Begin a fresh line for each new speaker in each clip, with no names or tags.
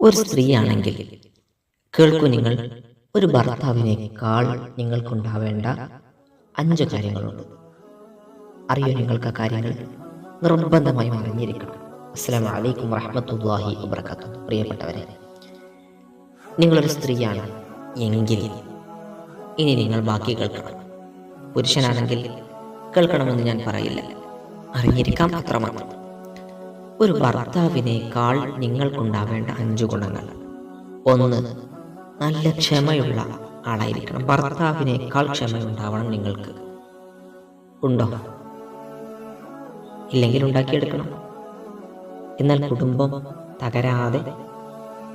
ഒരു സ്ത്രീയാണെങ്കിൽ കേൾക്കൂ നിങ്ങൾ ഒരു ഭർത്താവിനേക്കാൾ നിങ്ങൾക്കുണ്ടാവേണ്ട അഞ്ച് കാര്യങ്ങളുണ്ട്. അറിയോ നിങ്ങൾക്ക് ആ കാര്യങ്ങൾ നിർബന്ധമായും അറിഞ്ഞിരിക്കണം. അസ്സാം വലൈക്കും വറഹമത്തല്ലാഹി വബർക്കാത്തു പ്രിയപ്പെട്ടവരെ നിങ്ങളൊരു സ്ത്രീയാണ് എങ്കിൽ ഇനി നിങ്ങൾ ബാക്കി കേൾക്കണം. പുരുഷനാണെങ്കിൽ കേൾക്കണമെന്ന് ഞാൻ പറയില്ല. അറിഞ്ഞിരിക്കാം അത്രമാത്രം ഒരു ഭർത്താവിനേക്കാൾ നിങ്ങൾക്കുണ്ടാവേണ്ട അഞ്ചു ഗുണങ്ങൾ. ഒന്ന് നല്ല ക്ഷമയുള്ള ആളായിരിക്കണം. ഭർത്താവിനേക്കാൾ ക്ഷമയുണ്ടാവണം നിങ്ങൾക്ക്. ഉണ്ടോ? ഇല്ലെങ്കിൽ ഉണ്ടാക്കിയെടുക്കണം. എന്നാൽ കുടുംബം തകരാതെ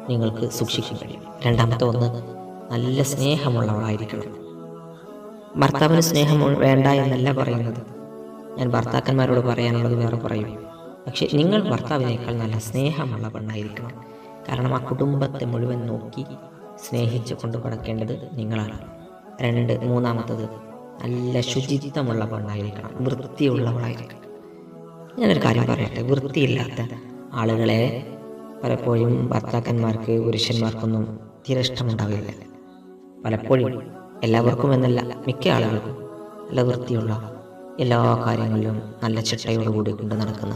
നിങ്ങൾക്ക് സൂക്ഷിക്കാൻ കഴിയും. രണ്ടാമത്തെ ഒന്ന് നല്ല സ്നേഹമുള്ളവളായിരിക്കണം. ഭർത്താവിന് സ്നേഹം വേണ്ട എന്നല്ല പറയുന്നത്. ഞാൻ ഭർത്താക്കന്മാരോട് പറയാനുള്ളത് വേറെ പറയും. പക്ഷെ നിങ്ങൾ ഭർത്താവിനേക്കാൾ നല്ല സ്നേഹമുള്ള പെണ്ണായിരിക്കണം കാരണം ആ കുടുംബത്തെ മുഴുവൻ നോക്കി സ്നേഹിച്ച് കൊണ്ടു കിടക്കേണ്ടത് നിങ്ങളാണ്. രണ്ട് മൂന്നാമത്തത് നല്ല ശുചിത്വമുള്ള പെണ്ണായിരിക്കണം വൃത്തിയുള്ളവളായിരിക്കണം. ഞാനൊരു കാര്യം പറയട്ടെ? വൃത്തിയില്ലാത്ത ആളുകളെ പലപ്പോഴും ഭർത്താക്കന്മാർക്ക് പുരുഷന്മാർക്കൊന്നും തീരെ ഇഷ്ടമുണ്ടാവില്ല. പലപ്പോഴും എല്ലാവർക്കും എന്നല്ല മിക്ക ആളുകൾക്കും നല്ല വൃത്തിയുള്ള എല്ലാ കാര്യങ്ങളിലും നല്ല ചിട്ടയോടുകൂടി കൊണ്ട് നടക്കുന്ന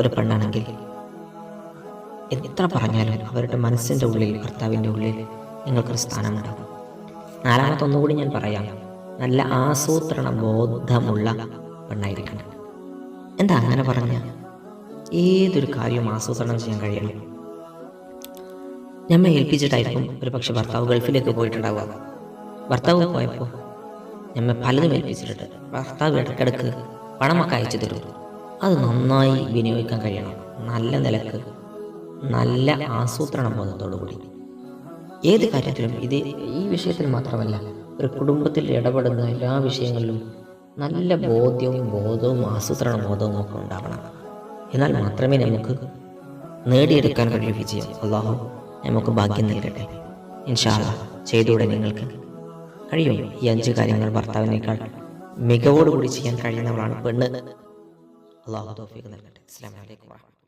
ഒരു പെണ്ണാണെങ്കിൽ എത്ര പറഞ്ഞാലും അവരുടെ മനസ്സിന്റെ ഉള്ളിൽ ഭർത്താവിന്റെ ഉള്ളിൽ നിങ്ങൾക്കൊരു സ്ഥാനമുണ്ടാകും. നാലാമത്തെ ഒന്നുകൂടി ഞാൻ പറയാം. നല്ല ആസൂത്രണ ബോധമുള്ള പെണ്ണായിരിക്കണം. എന്താ അങ്ങനെ പറഞ്ഞ ഏതൊരു കാര്യവും ആസൂത്രണം ചെയ്യാൻ കഴിയണം? ഞമ്മ ഏൽപ്പിച്ചിട്ടായിരിക്കും ഒരു പക്ഷെ ഭർത്താവ് ഗൾഫിലേക്ക് പോയിട്ടുണ്ടാവുക. ഭർത്താവ് പോയപ്പോൾ ഞമ്മ പലതും ഏൽപ്പിച്ചിട്ടുണ്ട്. ഭർത്താവ് ഇടയ്ക്കിടക്ക് പണമൊക്കെ അയച്ചു തരും. അത് നന്നായി വിനിയോഗിക്കാൻ കഴിയണം. നല്ല നിലയ്ക്ക് നല്ല ആസൂത്രണ ബോധത്തോടുകൂടി. ഏത് കാര്യത്തിലും ഇത് ഈ വിഷയത്തിൽ മാത്രമല്ല ഒരു കുടുംബത്തിൽ ഇടപെടുന്ന എല്ലാ വിഷയങ്ങളിലും നല്ല ബോധ്യവും ബോധവും ആസൂത്രണ ബോധവും ഒക്കെ ഉണ്ടാവണം. എന്നാൽ മാത്രമേ നമുക്ക് നേടിയെടുക്കാൻ കഴിയൂ വിജയം. അള്ളാഹു നമുക്ക് ഭാഗ്യം നൽകട്ടെ. ഇൻഷാല്ല ചെയ്തൂടെ നിങ്ങൾക്ക്? കഴിയും. ഈ അഞ്ച് കാര്യങ്ങൾ ഭർത്താവിനേക്കാൾ മികവോടുകൂടി ചെയ്യാൻ കഴിയുന്നവളാണ് പെണ്ണ്. അള്ളാഹു തോഫീക്ക് നൽകട്ടെ. അസ്സാം വലൈക്കും വാഹമത്തുള്ള